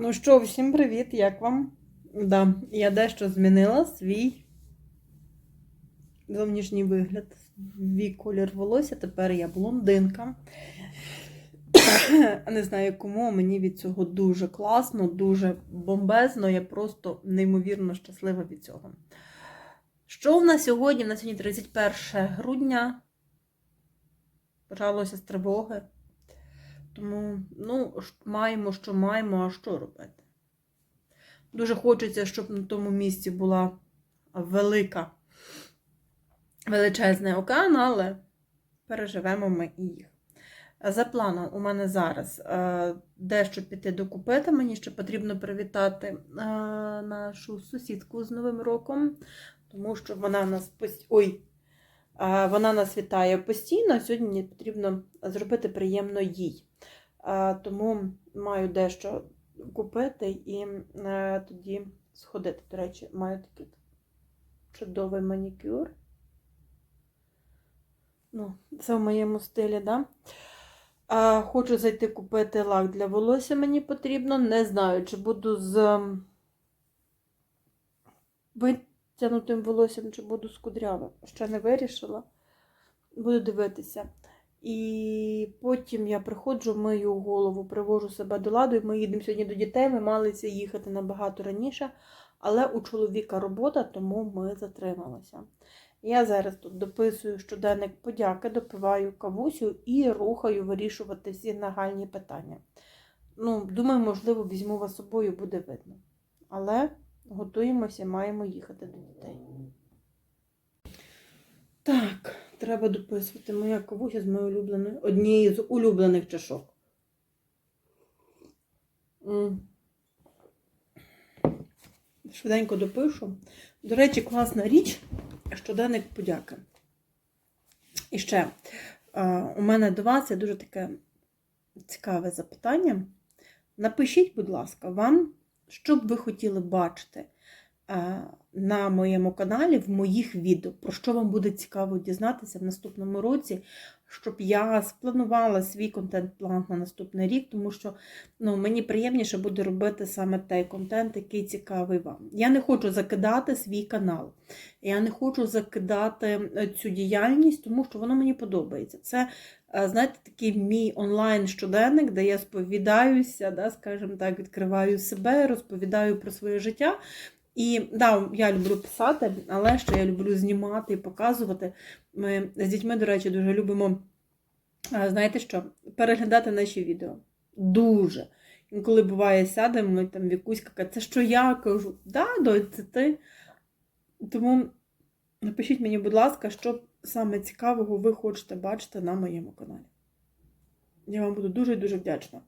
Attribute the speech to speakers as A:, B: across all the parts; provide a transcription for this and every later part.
A: Ну що, всім привіт, як вам? Да, я дещо змінила свій зовнішній вигляд, свій колір волосся. Тепер я блондинка. Не знаю кому, мені від цього дуже класно, дуже бомбезно. Я просто неймовірно щаслива від цього. Що в нас сьогодні? В нас сьогодні 31 грудня. Почалося з тривоги. Тому, ну, маємо, що маємо, а що робити? Дуже хочеться, щоб на тому місці була велика, величезний океан, але переживемо ми і їх. За планом, у мене зараз е, дещо піти докупити. Мені ще потрібно привітати е, нашу сусідку з Новим роком, тому що вона нас пост... Ой, вона нас вітає постійно. Сьогодні мені потрібно зробити приємно їй. Тому маю дещо купити і е, тоді сходити. До речі, маю такий чудовий манікюр. Ну, це в моєму стилі, да? А, хочу зайти купити лак для волосся мені потрібно. Не знаю, чи буду з витягнутим волоссям, чи буду з кудрявим. Ще не вирішила. Буду дивитися. І потім я приходжу, мию голову, привожу себе до ладу, і ми їдемо сьогодні до дітей. Ми малися їхати набагато раніше, але у чоловіка робота, тому ми затрималися. Я зараз тут дописую щоденник подяки, допиваю кавусю і рухаю вирішувати всі нагальні питання. Ну, думаю, можливо, візьму вас собою, буде видно. Але готуємося, маємо їхати до дітей. Так, треба дописувати моя кавуся з моєю улюбленою, однією з улюблених чашок. Швиденько допишу. До речі, класна річ щоденник подяки. І ще у мене до вас є дуже таке цікаве запитання. Напишіть, будь ласка, вам, що б ви хотіли бачити на моєму каналі в моїх відео, про що вам буде цікаво дізнатися в наступному році, щоб я спланувала свій контент-план на наступний рік, тому що ну, мені приємніше буде робити саме той контент, який цікавий вам. Я не хочу закидати свій канал. Я не хочу закидати е, цю діяльність, тому що воно мені подобається. Це, е, знаєте, такий мій онлайн-щоденник, де я сповідаюся, да, скажімо так, відкриваю себе, розповідаю про своє життя. І да, я люблю писати, але ще я люблю знімати і показувати. Ми з дітьми, до речі, дуже любимо, знаєте що, переглядати наші відео. Дуже. Інколи буває, сядемо, там Вікуська каже, це що я кажу? Да, донь, це ти. Тому напишіть мені, будь ласка, що саме цікавого ви хочете бачити на моєму каналі. Я вам буду дуже-дуже вдячна.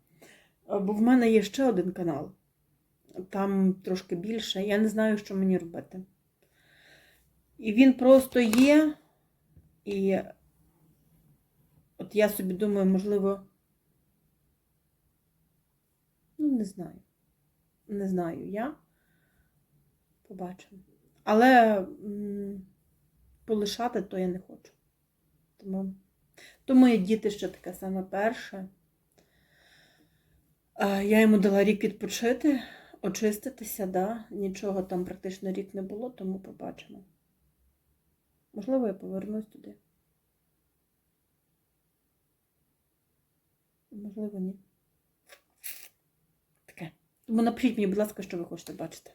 A: Бо в мене є ще один канал. Там трошки більше. Я не знаю, що мені робити. І він просто є. І от я собі думаю, можливо. Ну, не знаю. Не знаю я. Побачимо. Але полишати то я не хочу. Тому, то мої діти ще таке саме перше. Я йому дала рік відпочити, очиститися, да? нічого там практично рік не було, тому побачимо. Можливо, я повернусь туди. Можливо, ні. Таке. Тому напишіть мені, будь ласка, що ви хочете бачити.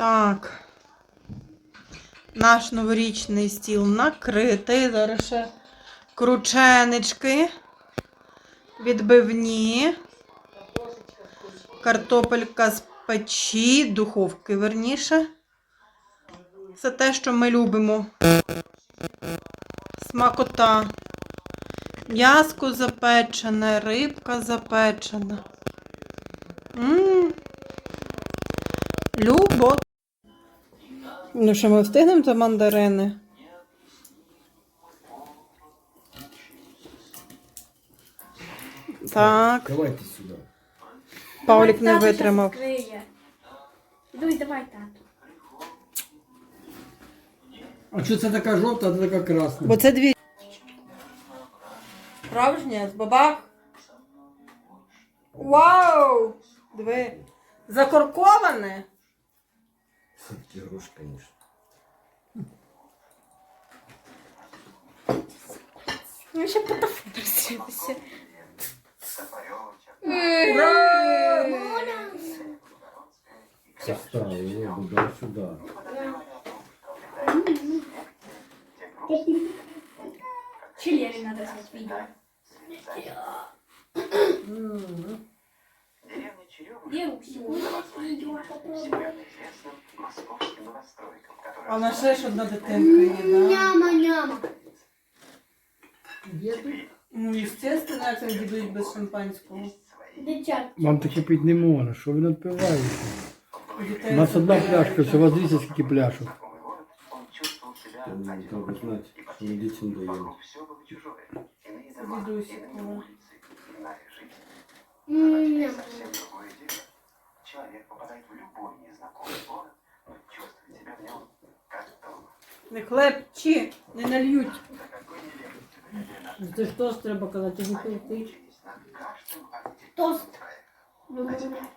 A: Так. Наш новорічний стіл накритий. Зараз ще крученички, відбивні, картопелька з печі, духовки верніше. Це те, що ми любимо. Смакота. М'яско запечене, рибка запечена. М. Любо. Ну, що ми встигнемо за мандарини? Так,
B: Давайте сюди.
A: Павлік не витримав.
C: Дуй, давай, тату.
B: А що це така жовта, а це така красна?
A: Бо це дві. Справжня, з бабах. Вау! Диви. Закорковане.
B: Це груш, звісно.
C: Ну, ще потафотися.
B: Поставили, його туди, сюди.
C: Чи Лері надо снять відео?
A: А на ще ж одна дитинка є, да?
C: Няма, няма.
A: Ну, естественно, як вони дідуть без шампанського.
C: Дитя.
D: Вам таке пити не можна, що ви надпиваєте?
A: У дітей
D: У нас
A: це
D: одна
A: таке.
D: пляшка, все, у вас дивіться, скільки пляшок.
E: знакомый город, он чувствовал себя
B: Треба
E: одиноким.
B: знати,
E: А теперь
C: Няма.
E: совсем другое дело. Человек попадает в любой незнакомый город, но чувствует себя в нем как дома.
A: Не хлебчі, не нальють.
E: До какой нелепости довели наши
F: Це ж тост треба казати, не пити.
E: мучились над каждым
C: Тост.
E: архитектурным проектом. А теперь